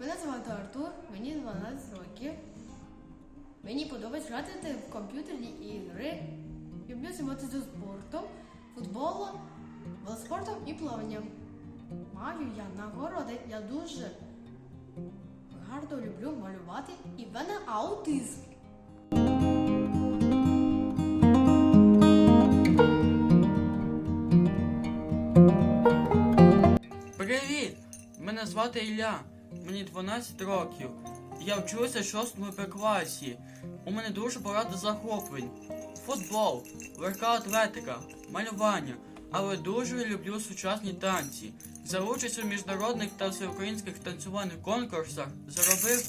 Мене звати Артур, мені 12 років. Мені подобається грати в комп'ютерні ігри. Люблю займатися спортом, футболом, велоспортом і плаванням. Маю я нагороди. Я дуже гарно люблю малювати і в мене аутизм. Привіт! Мене звати Ілля. Мені 12 років. Я вчуся в 6 Б класі. У мене дуже багато захоплень. Футбол, легка атлетика, малювання. Але дуже люблю сучасні танці. За участь у міжнародних та всеукраїнських танцювальних конкурсах заробив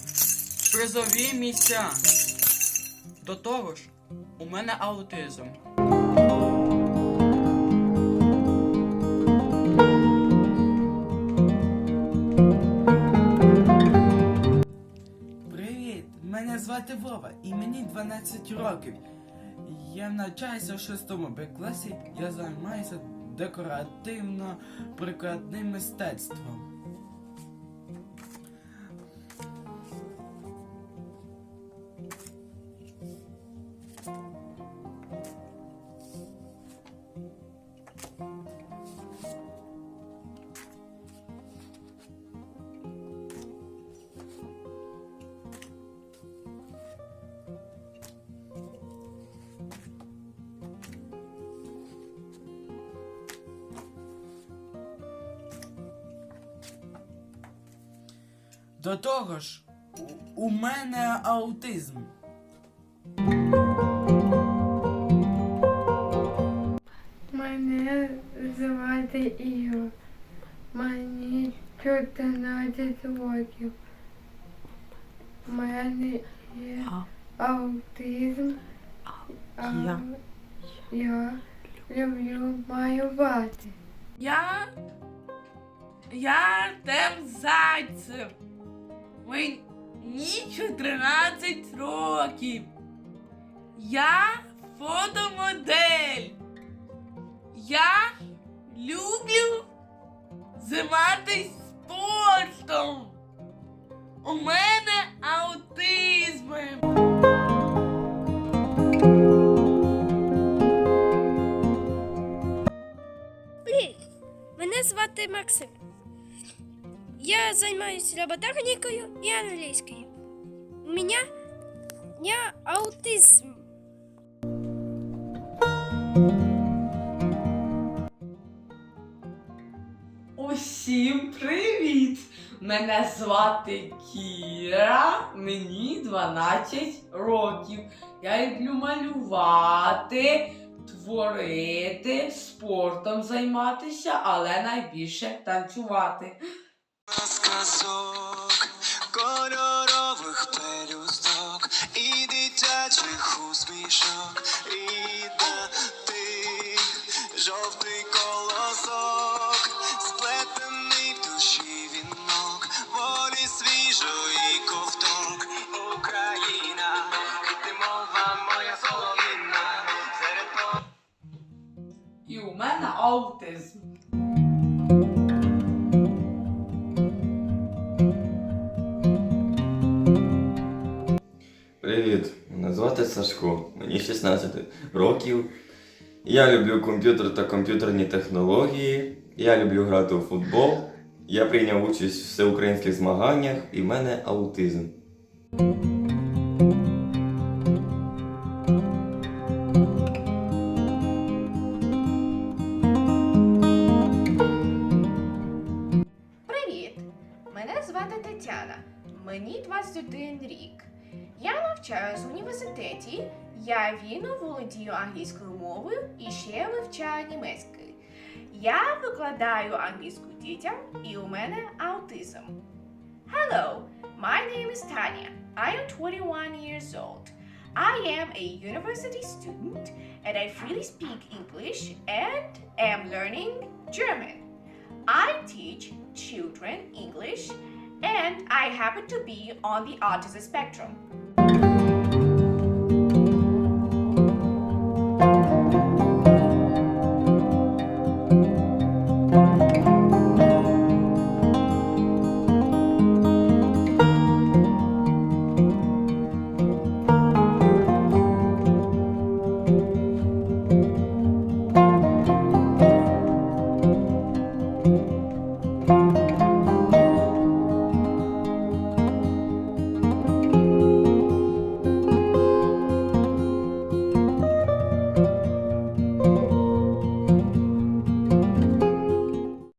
призові місця. До того ж, у мене аутизм. Звати Вова і мені 12 років. Я навчаюся в 6 Б класі, я займаюся декоративно-прикладним мистецтвом. До того ж, у, у мене аутизм. Мене звати Ігор. Мені 14 років. У мене є аутизм. А я люблю малювати. Я. Я Артем Зайцев. Мені 14 років. Я фотомодель. Я люблю займатися спортом. У мене аутизм. Привіт! Мене звати Максим. Я займаюся робототехнікою і англійською. У мене я аутизм. Усім привіт! Мене звати Кіра, мені 12 років. Я люблю малювати, творити, спортом займатися, але найбільше танцювати. Сказок, кольорових пелюсток і дитячих усмішок, рідна ти, жовтий колосок, сплетений в душі вінок, волі свіжої ковток, Україна, ти мова моя солов'їна, серед І у мене аутизм. Сашко, мені 16 років. Я люблю комп'ютер та комп'ютерні технології. Я люблю грати у футбол. Я прийняв участь в всеукраїнських змаганнях і в мене аутизм. Привіт! Мене звати Тетяна. Мені 21 рік. Я навчаюсь в університеті. Я вільно володію англійською мовою і ще вивчаю німецькою. Я викладаю англійську дітям і у мене аутизм. Hello, my name is Tanya. I am 21 years old. I am a university student and I freely speak English and am learning German. I teach children English and I happen to be on the autism spectrum.